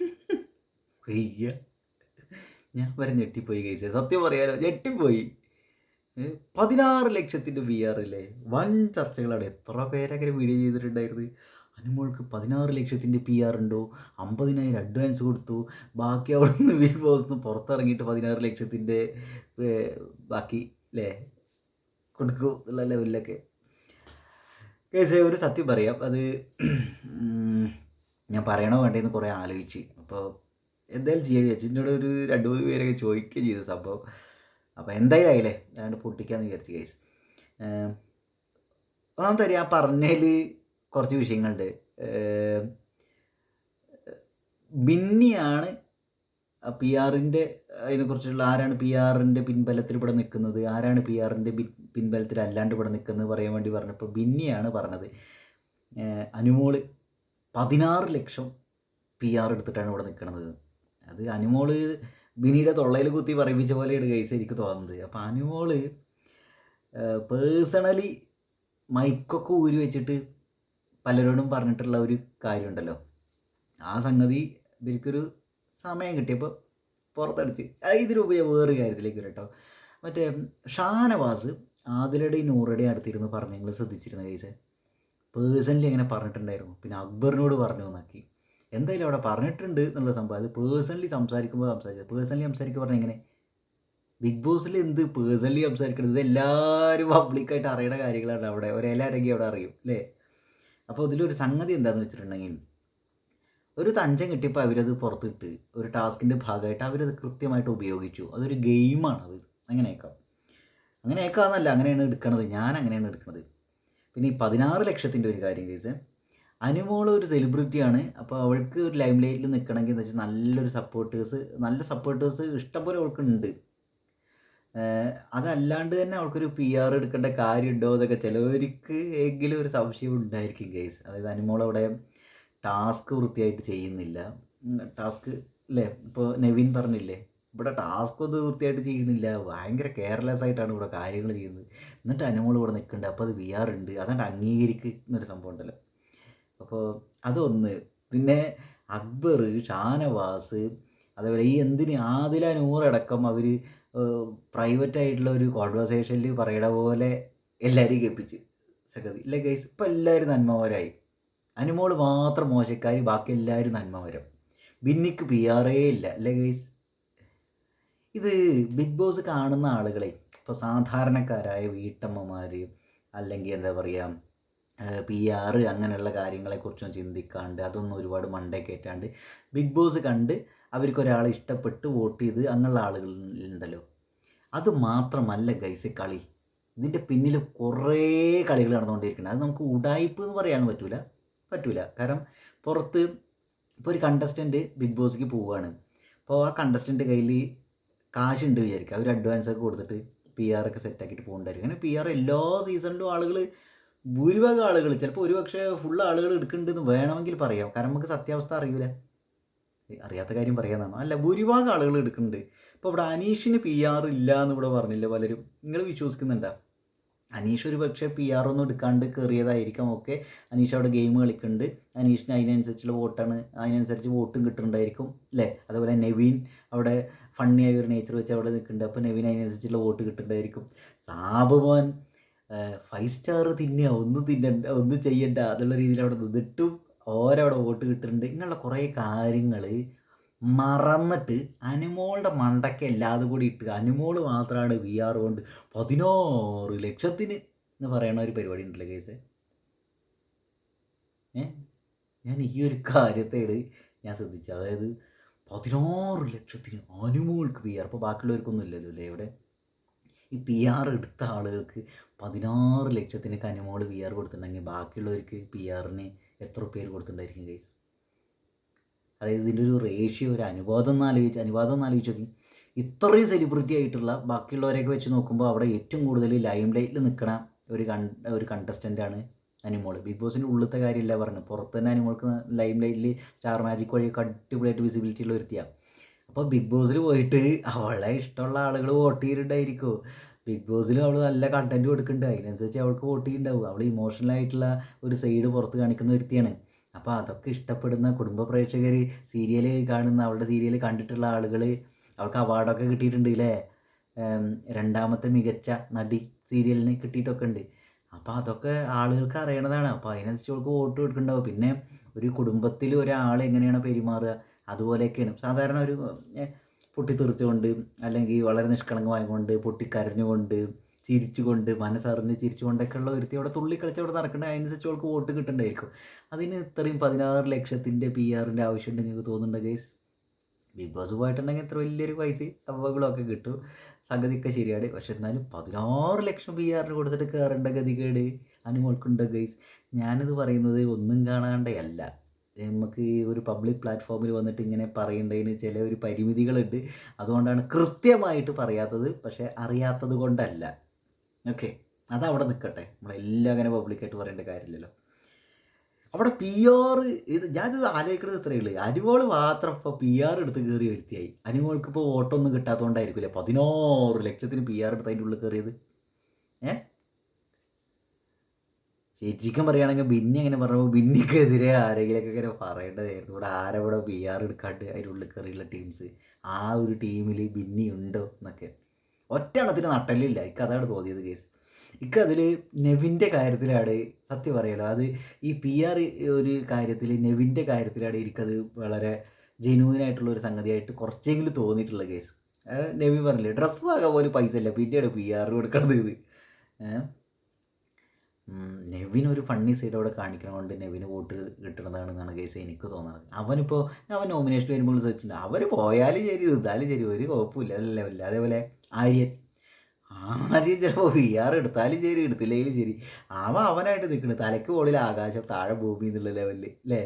ഞാൻ വരെ ഞെട്ടിപ്പോയി കഴിച്ചത് സത്യം പറയാലോ ഞെട്ടിപ്പോയി. പതിനാറ് ലക്ഷത്തിന്റെ വി ഇല്ലേ വൻ ചർച്ചകളാണ്. എത്ര പേരങ്ങനെ വീഡിയോ ചെയ്തിട്ടുണ്ടായിരുന്നു അനുമോൾക്ക് പതിനാറ് ലക്ഷത്തിന്റെ പി ആർ ഉണ്ടോ? അമ്പതിനായിരം അഡ്വാൻസ് കൊടുത്തു. ബാക്കി അവിടെ നിന്ന് ബിഗ് ബോസ് നിന്ന് പുറത്തിറങ്ങിയിട്ട് പതിനാറ് ലക്ഷത്തിന്റെ ബാക്കി അല്ലേ കൊടുക്കൂ എന്നുള്ള ലെവലിലൊക്കെ കേസ് ഒരു സത്യം പറയാം. അത് ഞാൻ പറയണോ വേണ്ടതെന്ന് കുറേ ആലോചിച്ച്. അപ്പോൾ എന്തായാലും ചെയ്യാൻ വിചാരിച്ചു. ഒരു രണ്ട് മൂന്ന് പേരൊക്കെ ചോദിക്കുകയും ചെയ്തു സംഭവം. അപ്പോൾ എന്തായാലും ആയില്ലേ? അതുകൊണ്ട് പൊട്ടിക്കാന്ന് വിചാരിച്ചു കേസ് ഒന്നാമത്തെ കാര്യം ആ പറഞ്ഞതിൽ കുറച്ച് വിഷയങ്ങളുണ്ട്. ബിന്നിയാണ് പി ആറിന്റെ അതിനെക്കുറിച്ചുള്ള ആരാണ് പി ആറിന്റെ പിൻബലത്തിൽ ഇവിടെ നിൽക്കുന്നത് ആരാണ് പി ആറിന്റെ പിൻബലത്തിൽ അല്ലാണ്ട് ഇവിടെ നിൽക്കുന്നത് പറയാൻ വേണ്ടി പറഞ്ഞപ്പോൾ ബിന്നിയാണ് പറഞ്ഞത്. അനുമോൾ. പതിനാറ് ലക്ഷം പി ആർ എടുത്തിട്ടാണ് ഇവിടെ നിൽക്കുന്നത് അത് അനുമോൾ ബിനിയുടെ തൊള്ളയിൽ കുത്തി പറയിപ്പിച്ച പോലെയാണ് കേസ് എനിക്ക് തോന്നുന്നത്. അപ്പോൾ അനുമോൾ പേഴ്സണലി മൈക്കൊക്കെ ഊരി വെച്ചിട്ട് പലരോടും പറഞ്ഞിട്ടുള്ള ഒരു കാര്യമുണ്ടല്ലോ. ആ സംഗതി ഇവർക്കൊരു സമയം കിട്ടിയപ്പോൾ പുറത്തടിച്ച്. അത് വേറൊരു കാര്യത്തിലേക്ക് വരട്ടോ മറ്റേ ഷാനവാസ് ആദിലയുടെയും നൂറടി അടുത്തിരുന്ന് പറഞ്ഞു നിങ്ങൾ ശ്രദ്ധിച്ചിരുന്ന കേസ് പേഴ്സണലി അങ്ങനെ പറഞ്ഞിട്ടുണ്ടായിരുന്നു. പിന്നെ അക്ബറിനോട് പറഞ്ഞു എന്നാക്കി. എന്തായാലും അവിടെ പറഞ്ഞിട്ടുണ്ട് എന്നുള്ള സംഭവം. അത് പേഴ്സണലി സംസാരിക്കുമ്പോൾ സംസാരിച്ചത്. പേഴ്സണലി സംസാരിക്കുക പറഞ്ഞാൽ എങ്ങനെ? ബിഗ് ബോസിൽ എന്ത് പേഴ്സണലി സംസാരിക്കുന്നത് എല്ലാവരും പബ്ലിക്കായിട്ട് അറിയേണ്ട കാര്യങ്ങളാണ് അവിടെ. ഒരേലാരെങ്കിൽ അവിടെ അറിയും അല്ലേ? അപ്പോൾ ഇതിലൊരു സംഗതി എന്താണെന്ന് വെച്ചിട്ടുണ്ടെങ്കിൽ ഒരു തഞ്ചം കിട്ടിയപ്പോൾ അവരത് പുറത്തിട്ട് ഒരു ടാസ്കിന്റെ ഭാഗമായിട്ട് അവരത് കൃത്യമായിട്ട് ഉപയോഗിച്ചു. അതൊരു ഗെയിമാണത് അങ്ങനെയൊക്കെ. അങ്ങനെയൊക്കെ എന്നല്ല അങ്ങനെയാണ് എടുക്കണത്. ഞാൻ അങ്ങനെയാണ് എടുക്കണത്. പിന്നെ ഈ പതിനാറ് ലക്ഷത്തിന്റെ ഒരു കാര്യം കേസ് അനുമോൾ ഒരു സെലിബ്രിറ്റിയാണ് അപ്പോൾ അവൾക്ക് ഒരു ലൈം ലൈറ്റിൽ നിൽക്കണമെങ്കിൽ എന്ന് വെച്ചാൽ നല്ലൊരു സപ്പോർട്ടേഴ്സ് നല്ല സപ്പോർട്ടേഴ്സ് ഇഷ്ടംപോലെ അവൾക്കുണ്ട്. അതല്ലാണ്ട് തന്നെ അവൾക്കൊരു പി ആർ എടുക്കേണ്ട കാര്യമുണ്ടോ അതൊക്കെ ചിലവർക്ക് എങ്കിലും ഒരു സംശയം ഉണ്ടായിരിക്കും കേസ് അതായത് അനുമോൾ അവിടെ ടാസ്ക് വൃത്തിയായിട്ട് ചെയ്യുന്നില്ല. ടാസ്ക് അല്ലേ ഇപ്പോൾ നവീൻ പറഞ്ഞില്ലേ? ഇവിടെ ടാസ്ക് ഒന്നും വൃത്തിയായിട്ട് ചെയ്യുന്നില്ല. ഭയങ്കര കെയർലെസ് ആയിട്ടാണ് ഇവിടെ കാര്യങ്ങൾ ചെയ്യുന്നത്. എന്നിട്ട് അനുമോൾ ഇവിടെ നിൽക്കുന്നുണ്ട്. അപ്പോൾ അത് വി ആർ ഉണ്ട്. അതാണ്ട് അംഗീകരിക്കുന്നൊരു സംഭവം ഉണ്ടല്ലോ. അപ്പോൾ അതൊന്ന്. പിന്നെ അക്ബർ ഷാനവാസ് അതേപോലെ ഈ എന്തിന് ആദില നൂറടക്കം അവർ പ്രൈവറ്റ് ആയിട്ടുള്ള ഒരു കോൺവെർസേഷനിൽ പറയണ പോലെ എല്ലാവരെയും കേൾപ്പിച്ച്. സഗതി ഇല്ല ഗൈസ് ഇപ്പം എല്ലാവരും നന്മവരായി. അനുമോൾ മാത്രം മോശക്കാരി ബാക്കി എല്ലാവരും നന്മവരം. ബിന്നിക്ക് പി ആറേ ഇല്ല. അല്ലേ ഗൈസ് ഇത് ബിഗ് ബോസ് കാണുന്ന ആളുകളെ ഇപ്പോൾ സാധാരണക്കാരായ വീട്ടമ്മമാർ അല്ലെങ്കിൽ എന്താ പറയുക പി ആർ അങ്ങനെയുള്ള കാര്യങ്ങളെക്കുറിച്ചും ചിന്തിക്കാണ്ട് അതൊന്നും ഒരുപാട് മണ്ടേ കയറ്റാണ്ട് ബിഗ് ബോസ് കണ്ട് അവർക്ക് ഒരാളെ ഇഷ്ടപ്പെട്ട് വോട്ട് ചെയ്ത് അങ്ങനെയുള്ള ആളുകളുണ്ടല്ലോ. അത് മാത്രമല്ല ഗൈസ് കളി. ഇതിന്റെ പിന്നിൽ കുറേ കളികൾ നടന്നുകൊണ്ടിരിക്കുന്നത് അത് നമുക്ക് ഉടായ്പ് എന്ന് പറയാൻ പറ്റൂല. പറ്റൂല. കാരണം പുറത്ത് ഇപ്പോൾ ഒരു കണ്ടസ്റ്റന്റ് ബിഗ് ബോസിക്ക് പോവുകയാണ് അപ്പോൾ ആ കണ്ടസ്റ്റന്റ് കയ്യിൽ കാശുണ്ട് വിചാരിക്കുക അവർ അഡ്വാൻസ് ഒക്കെ കൊടുത്തിട്ട് പി ആർ ഒക്കെ സെറ്റാക്കിയിട്ട് പോകണ്ടായിരിക്കും അങ്ങനെ പി ആർ എല്ലാ സീസണിലും ആളുകൾ ഭൂരിഭാഗം ആളുകൾ ചിലപ്പോൾ ഒരുപക്ഷെ ഫുൾ ആളുകൾ എടുക്കുന്നുണ്ടെന്ന് വേണമെങ്കിൽ പറയാം. കാരണം നമുക്ക് സത്യാവസ്ഥ അറിയില്ല അറിയാത്ത കാര്യം പറയാന്നാണ്. അല്ല ഭൂരിഭാഗം ആളുകൾ എടുക്കുന്നുണ്ട്. ഇപ്പോൾ ഇവിടെ അനീഷിന് പി ആർ ഇല്ല എന്ന് ഇവിടെ പറഞ്ഞില്ല പലരും. നിങ്ങൾ വിശ്വസിക്കുന്നുണ്ടോ? അനീഷ് ഒരു പക്ഷേ പി ആർ ഒന്നും എടുക്കാണ്ട് കയറിയതായിരിക്കാം ഓക്കെ. അനീഷ് അവിടെ ഗെയിം കളിക്കുന്നുണ്ട്. അനീഷിന് അതിനനുസരിച്ചുള്ള വോട്ടാണ്. അതിനനുസരിച്ച് വോട്ടും കിട്ടുന്നുണ്ടായിരിക്കും അല്ലേ അതുപോലെ നെവീൻ അവിടെ ഫണ്ണിയായ ഒരു നേച്ചർ വെച്ച് അവിടെ നിൽക്കുന്നുണ്ട്. അപ്പോൾ നവീൻ അതിനനുസരിച്ചുള്ള വോട്ട് കിട്ടുന്നുണ്ടായിരിക്കും. സാബ് മോൻ ഫൈവ് സ്റ്റാർ തിന്നുക ഒന്നും തിന്നണ്ട ഒന്നും ചെയ്യണ്ട. എന്നുള്ള രീതിയിൽ അവിടെ നിന്നിട്ടും ഓരവിടെ വോട്ട് കിട്ടുന്നുണ്ട്. ഇങ്ങനെയുള്ള കുറേ കാര്യങ്ങൾ മറന്നിട്ട് അനുമോളുടെ മണ്ടയ്ക്ക് എല്ലാതും കൂടി ഇട്ട് അനുമോൾ മാത്രമാണ് വി ആർ കൊണ്ട് പതിനാറ് ലക്ഷത്തിന് എന്ന് പറയണ ഒരു പരിപാടി ഉണ്ടല്ലോ കേസ് ഏ? ഞാൻ ഈ ഒരു കാര്യത്തേട് ഞാൻ ശ്രദ്ധിച്ചു. അതായത് പതിനാറ് ലക്ഷത്തിന് അനുമോൾക്ക് പി ആർ അപ്പോൾ ബാക്കിയുള്ളവർക്കൊന്നും ഇല്ലല്ലോ അല്ലേ ഇവിടെ? ഈ പി ആർ എടുത്ത ആളുകൾക്ക് പതിനാറ് ലക്ഷത്തിനൊക്കെ അനുമോൾ പി ആർ കൊടുത്തിട്ടുണ്ടെങ്കിൽ ബാക്കിയുള്ളവർക്ക് പി ആറിന് എത്ര പേര് കൊടുത്തിട്ടുണ്ടായിരിക്കും കേസ് അതായത് ഇതിന്റെ ഒരു റേഷ്യോ ഒരു അനുവാദം ഒന്ന് ആലോചിച്ച് അനുവാദം ഒന്ന് ആലോചിച്ച് നോക്കി. ഇത്രയും സെലിബ്രിറ്റി ആയിട്ടുള്ള ബാക്കിയുള്ളവരെയൊക്കെ വെച്ച് നോക്കുമ്പോൾ അവിടെ ഏറ്റവും കൂടുതൽ ലൈം ലൈറ്റിൽ നിൽക്കണ ഒരു കൺ ഒരു കണ്ടസ്റ്റന്റാണ് അനിമോൾ ബിഗ് ബോസിന്റെ ഉള്ളിലത്തെ കാര്യമില്ല പറഞ്ഞു പുറത്ത് തന്നെ അനിമോൾക്ക് ലൈം ലൈറ്റിൽ സ്റ്റാർ മാജിക് വഴി അടിപൊളിയായിട്ട് വിസിബിലിറ്റി ഉള്ള ഒരുത്തിയാണ് അപ്പോൾ ബിഗ് ബോസിൽ പോയിട്ട് അവളെ ഇഷ്ടമുള്ള ആളുകൾ വോട്ട് ചെയ്തിട്ടുണ്ടായിരിക്കുമോ ബിഗ് ബോസിൽ അവൾ നല്ല കണ്ടന്റ് കൊടുക്കുന്നുണ്ട്. അതിനനുസരിച്ച് അവൾക്ക് വോട്ട് ചെയ്യുന്നുണ്ടാവും അവൾ ഇമോഷണൽ ആയിട്ടുള്ള ഒരു സൈഡ് പുറത്ത് കാണിക്കുന്ന ഒരുത്തിയാണ് അപ്പോൾ അതൊക്കെ ഇഷ്ടപ്പെടുന്ന കുടുംബ പ്രേക്ഷകർ സീരിയൽ കാണുന്ന അവളുടെ സീരിയൽ കണ്ടിട്ടുള്ള ആളുകൾ അവൾക്ക് അവാർഡൊക്കെ കിട്ടിയിട്ടുണ്ട് അല്ലേ രണ്ടാമത്തെ മികച്ച നടി സീരിയലിന് കിട്ടിയിട്ടൊക്കെ ഉണ്ട്. അപ്പോൾ അതൊക്കെ ആളുകൾക്ക് അറിയണതാണ്. അപ്പോൾ അതിനനുസരിച്ച് അവൾക്ക് വോട്ട് കൊടുക്കുന്നുണ്ടാവും പിന്നെ ഒരു കുടുംബത്തിൽ ഒരാൾ എങ്ങനെയാണ് പെരുമാറുക? അതുപോലെയൊക്കെയാണ്. സാധാരണ ഒരു പൊട്ടിത്തെറിച്ചുകൊണ്ട് അല്ലെങ്കിൽ വളരെ നിഷ്കളങ്കമായതുകൊണ്ട് പൊട്ടിക്കരഞ്ഞുകൊണ്ട് ചിരിച്ചുകൊണ്ട് മനസ്സറിഞ്ഞ് ചിരിച്ചുകൊണ്ടൊക്കെയുള്ള ഒരുത്തി അവിടെ തുള്ളി കളിച്ച് അവിടെ നടക്കേണ്ട അതിനനുസരിച്ച് അവൾക്ക് വോട്ട് കിട്ടണ്ടായിരിക്കും. അതിന് ഇത്രയും പതിനാറ് ലക്ഷത്തിന്റെ പി ആറിന്റെ ആവശ്യമുണ്ട് നിങ്ങൾക്ക് തോന്നുന്നുണ്ട് ഗൈസ് ബിഗ് ബോസ് പോയിട്ടുണ്ടെങ്കിൽ ഇത്ര വലിയൊരു പൈസ സംഭവങ്ങളൊക്കെ കിട്ടും. സംഗതിയൊക്കെ ശരിയാണ്. പക്ഷെ എന്നാലും പതിനാറ് ലക്ഷം പി ആറിന് കൊടുത്തിട്ട് കയറേണ്ട ഗതികേട് അനുമോൾക്കുണ്ട് ഗൈസ് ഞാനിത് പറയുന്നത് ഒന്നും കാണാണ്ടല്ല നമുക്ക് ഈ ഒരു പബ്ലിക് പ്ലാറ്റ്ഫോമിൽ വന്നിട്ട് ഇങ്ങനെ പറയേണ്ടതിന് ചില ഒരു പരിമിതികളുണ്ട്. അതുകൊണ്ടാണ് കൃത്യമായിട്ട് പറയാത്തത്. പക്ഷേ അറിയാത്തത് കൊണ്ടല്ല. ഓക്കെ അവിടെ നിൽക്കട്ടെ നമ്മളെല്ലാം അങ്ങനെ പബ്ലിക്കായിട്ട് പറയേണ്ട കാര്യമില്ലല്ലോ. അവിടെ പി ആർ ഇത് ഞാനിത് ആലോചിക്കുന്നത് ഇത്രയേ ഉള്ളൂ. അനുമോൾ മാത്രം ഇപ്പോൾ പി ആർ എടുത്ത് കയറി വരുത്തിയായി. അനുമോൾക്ക് ഇപ്പോൾ വോട്ടൊന്നും കിട്ടാത്തതുകൊണ്ടായിരിക്കില്ല പതിനാറ് ലക്ഷത്തിന് പി ആർ എടുത്ത് അതിന്റെ ഉള്ളിൽ കയറിയത്. ഏ? ശരിക്കും പറയുകയാണെങ്കിൽ ബിന്നി അങ്ങനെ പറഞ്ഞപ്പോൾ ബിന്നിക്കെതിരെ ആരെങ്കിലൊക്കെ ഇങ്ങനെ പറയേണ്ടതായിരുന്നു. ഇവിടെ ആരവിടെ പി ആർ എടുക്കാണ്ട് അതിന്റെ ഉള്ളിൽ കയറിയുള്ള ടീംസ് ആ ഒരു ടീമിൽ ബിന്നി ഉണ്ടോ എന്നൊക്കെ. ഒറ്റ എണ്ണത്തിന് നട്ടലില്ല ഇക്ക് അതാണ് തോന്നിയത് കേസ് ഇക്ക് അതിൽ നെവിന്റെ കാര്യത്തിലാണ് സത്യം പറയലോ അത് ഈ പി ആർ ഒരു കാര്യത്തിൽ നെവിന്റെ കാര്യത്തിലാണ് എനിക്കത് വളരെ ജെനുവിനായിട്ടുള്ള ഒരു സംഗതിയായിട്ട് കുറച്ചെങ്കിലും തോന്നിയിട്ടുള്ള കേസ് നെവി പറഞ്ഞില്ലേ ഡ്രസ്സ് വാങ്ങാൻ പോലും പൈസ ഇല്ല പിന്നെയാണ് പി ആർ കൊടുക്കണത് ഇത്. ഏ? നെവിൻ ഒരു ഫണ്ണി സൈഡ് അവിടെ കാണിക്കണതുകൊണ്ട് നെവിന് വോട്ട് കിട്ടുന്നതാണെന്നാണ് കേസ് എനിക്ക് തോന്നുന്നത് അവനിപ്പോൾ അവൻ നോമിനേഷൻ വരുമ്പോൾ ചോദിച്ചിട്ടുണ്ട് അവർ പോയാലും ശരി ഇതാലും ശരി ഒരു കുഴപ്പമില്ല. അല്ല അല്ല അതേപോലെ ആര്യൻ. ആര്യൻ ചിലപ്പോൾ വി ആർ എടുത്താലും ശരി എടുത്തില്ലെങ്കിലും ശരി. അവൻ അവനായിട്ട് നിൽക്കുന്നത് തലയ്ക്ക് മുകളിൽ ആകാശം താഴെ ഭൂമി എന്നുള്ള ലെവലിൽ അല്ലേ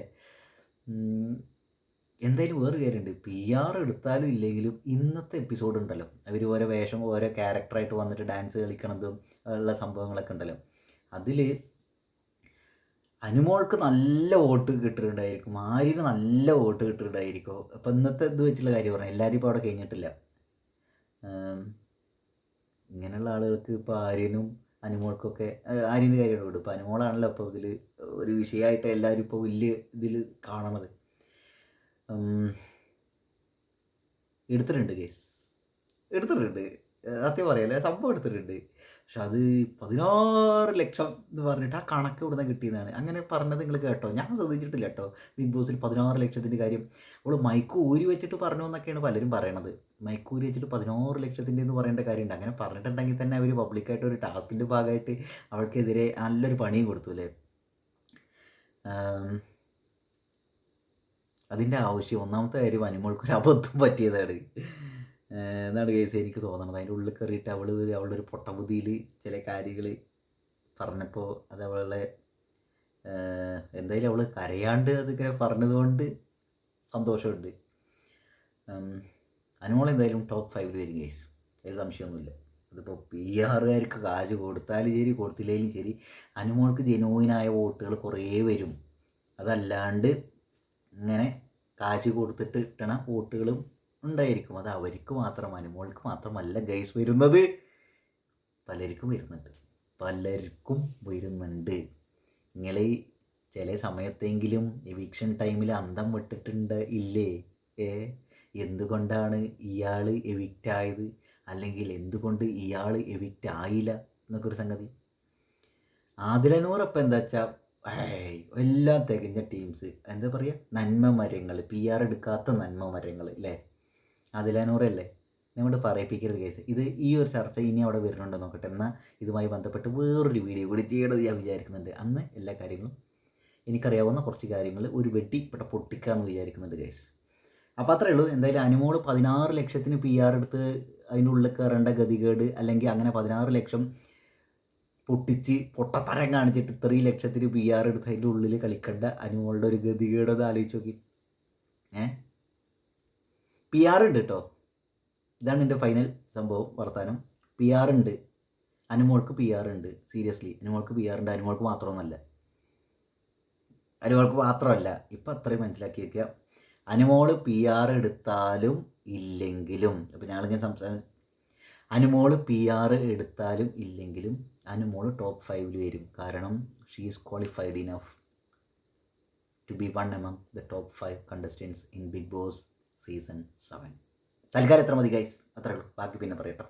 എന്തായാലും വേറൊരു കാര്യമുണ്ട് പി ആർ എടുത്താലും ഇല്ലെങ്കിലും ഇന്നത്തെ എപ്പിസോഡ് ഉണ്ടല്ലോ. അവർ ഓരോ വേഷം ഓരോ ക്യാരക്ടറായിട്ട് വന്നിട്ട് ഡാൻസ് കളിക്കണതും ഉള്ള സംഭവങ്ങളൊക്കെ ഉണ്ടല്ലോ. അതിൽ അനുമോൾക്ക് നല്ല വോട്ട് കിട്ടിയിട്ടുണ്ടായിരിക്കും ആര്യന് നല്ല വോട്ട് കിട്ടിയിട്ടുണ്ടായിരിക്കും. അപ്പം ഇന്നത്തെ ഇത് വെച്ചുള്ള കാര്യം പറഞ്ഞു എല്ലാവരും ഇപ്പോൾ അവിടെ കഴിഞ്ഞിട്ടില്ല. ഇങ്ങനെയുള്ള ആളുകൾക്ക് ഇപ്പോൾ ആര്യനും അനുമോൾക്കൊക്കെ ആര്യന്റെ കാര്യമാണ് വിടും ഇപ്പോൾ അനുമോളാണല്ലോ ഇപ്പോൾ ഇതിൽ ഒരു വിഷയമായിട്ട് എല്ലാവരും ഇപ്പോൾ വലിയ ഇതിൽ കാണണത്. എടുത്തിട്ടുണ്ട് കേസ്. എടുത്തിട്ടുണ്ട്. സത്യം പറയല്ലേ സംഭവം എടുത്തിട്ടുണ്ട്. പക്ഷെ അത് പതിനാറ് ലക്ഷം എന്ന് പറഞ്ഞിട്ട് ആ കണക്ക് ഇവിടുന്ന് കിട്ടിയതാണ് അങ്ങനെ പറഞ്ഞത് നിങ്ങൾ കേട്ടോ? ഞാൻ ശ്രദ്ധിച്ചിട്ടില്ല കേട്ടോ. ബിഗ് ബോസിൽ പതിനാറ് ലക്ഷത്തിന്റെ കാര്യം. അവൾ മൈക്ക് ഊരി വെച്ചിട്ട് പറഞ്ഞു എന്നൊക്കെയാണ് പലരും പറയണത്. മൈക്ക് ഊരി വെച്ചിട്ട് പതിനാറ് ലക്ഷത്തിന്റെ എന്ന് പറയേണ്ട കാര്യമുണ്ട്. അങ്ങനെ പറഞ്ഞിട്ടുണ്ടെങ്കിൽ തന്നെ അവർ പബ്ലിക്കായിട്ട് ഒരു ടാസ്കിന്റെ ഭാഗമായിട്ട് അവൾക്കെതിരെ നല്ലൊരു പണിയും കൊടുത്തു അല്ലേ? അതിന്റെ ആവശ്യം. ഒന്നാമത്തെ കാര്യം അനുമോൾക്കൊരു അബദ്ധം പറ്റിയതാണ്. എന്നാണ് കേസ് എനിക്ക് തോന്നണത്. അതിന്റെ ഉള്ളിൽ കയറിയിട്ട് അവൾ അവളുടെ ഒരു പൊട്ടബുദ്ധിയിൽ ചില കാര്യങ്ങൾ പറഞ്ഞപ്പോൾ അത് അവളെ എന്തായാലും അവൾ കരയാണ്ട് അതിങ്ങനെ പറഞ്ഞതുകൊണ്ട് സന്തോഷമുണ്ട്. അനുമോൾ എന്തായാലും ടോപ്പ് ഫൈവിൽ വരും കേസ് ഒരു സംശയമൊന്നുമില്ല. അതിപ്പോൾ പി ആറുകാർക്ക് കാശ് കൊടുത്താലും ശരി കൊടുത്തില്ലെങ്കിലും ശരി. അനുമോൾക്ക് ജനുവിനായ വോട്ടുകൾ കുറേ വരും. അതല്ലാണ്ട് ഇങ്ങനെ കാശ് കൊടുത്തിട്ട് കിട്ടണ വോട്ടുകളും ഉണ്ടായിരിക്കും. അത് അവർക്ക് മാത്രം അനുമോൾക്ക് മാത്രമല്ല ഗൈസ് വരുന്നത്. പലർക്കും വരുന്നുണ്ട്. പലർക്കും വരുന്നുണ്ട്. നിങ്ങൾ ചില സമയത്തെങ്കിലും എവിക്ഷൻ ടൈമിൽ അന്തം വിട്ടിട്ടുണ്ട് ഇല്ലേ? ഏ? എന്തുകൊണ്ടാണ് ഇയാൾ എവിക്റ്റ് ആയത്? അല്ലെങ്കിൽ എന്തുകൊണ്ട് ഇയാൾ എവിക്റ്റ് ആയില്ല? എന്നൊക്കെ ഒരു സംഗതി. ആദിലനൂറപ്പം എന്താ വെച്ചാൽ എല്ലാം തികഞ്ഞ ടീംസ് എന്താ പറയുക നന്മ മരങ്ങൾ പി ആർ എടുക്കാത്ത നന്മ മരങ്ങൾ അല്ലേ ആദിലനൂറല്ലേ? നിങ്ങളോട് പറയിപ്പിക്കരുത് കേസ്. ഇത് ഈ ഒരു ചർച്ച ഇനി അവിടെ വരുന്നുണ്ടോ നോക്കട്ടെ. എന്നാൽ ഇതുമായി ബന്ധപ്പെട്ട് വേറൊരു വീഡിയോ കൂടി ചെയ്യണമെന്ന് ഞാൻ വിചാരിക്കുന്നുണ്ട്. അന്ന് എല്ലാ കാര്യങ്ങളും എനിക്കറിയാവുന്ന കുറച്ച് കാര്യങ്ങൾ ഒരു വെട്ടി ഇവിടെ പൊട്ടിക്കാമെന്ന് വിചാരിക്കുന്നുണ്ട് കേസ് അപ്പോൾ അത്രേ ഉള്ളൂ. എന്തായാലും അനുമോൾ പതിനാറ് ലക്ഷത്തിന് പി ആർ എടുത്ത് അതിന്റെ ഉള്ളിൽ കയറേണ്ട ഗതികേട് അല്ലെങ്കിൽ അങ്ങനെ പതിനാറ് ലക്ഷം പൊട്ടിച്ച് പൊട്ടത്തരം കാണിച്ചിട്ട് ഇത്രയും ലക്ഷത്തിന് പി ആർ എടുത്ത് അതിന്റെ ഉള്ളിൽ കളിക്കേണ്ട അനുമോളുടെ ഒരു ഗതികേട് ഒന്ന് ആലോചിച്ച് നോക്കി. ഏ? പി ആർ ഉണ്ട് കേട്ടോ ഇതാണ് എന്റെ ഫൈനൽ സംഭവം വർത്താനം. പി ആർ ഉണ്ട്. അനുമോൾക്ക് പി ആർ ഉണ്ട് സീരിയസ്ലി അനുമോൾക്ക് പി ആർ ഉണ്ട് അനുമോൾക്ക് മാത്രമൊന്നുമല്ല. അനുമോൾക്ക് മാത്രമല്ല ഇപ്പം അത്രയും മനസ്സിലാക്കി അനുമോൾ പി ആർ എടുത്താലും ഇല്ലെങ്കിലും അപ്പം ഞങ്ങളിങ്ങനെ സംസാരം അനുമോൾ പി ആർ എടുത്താലും ഇല്ലെങ്കിലും അനുമോൾ ടോപ്പ് ഫൈവിൽ വരും. കാരണം she is qualified enough to be one among the top five contestants in Bigg Boss season seven. തൽക്കാലം എത്ര മതി ഗൈസ് അത്രേ ഉള്ളൂ. ബാക്കി പിന്നെ പറയട്ടോ.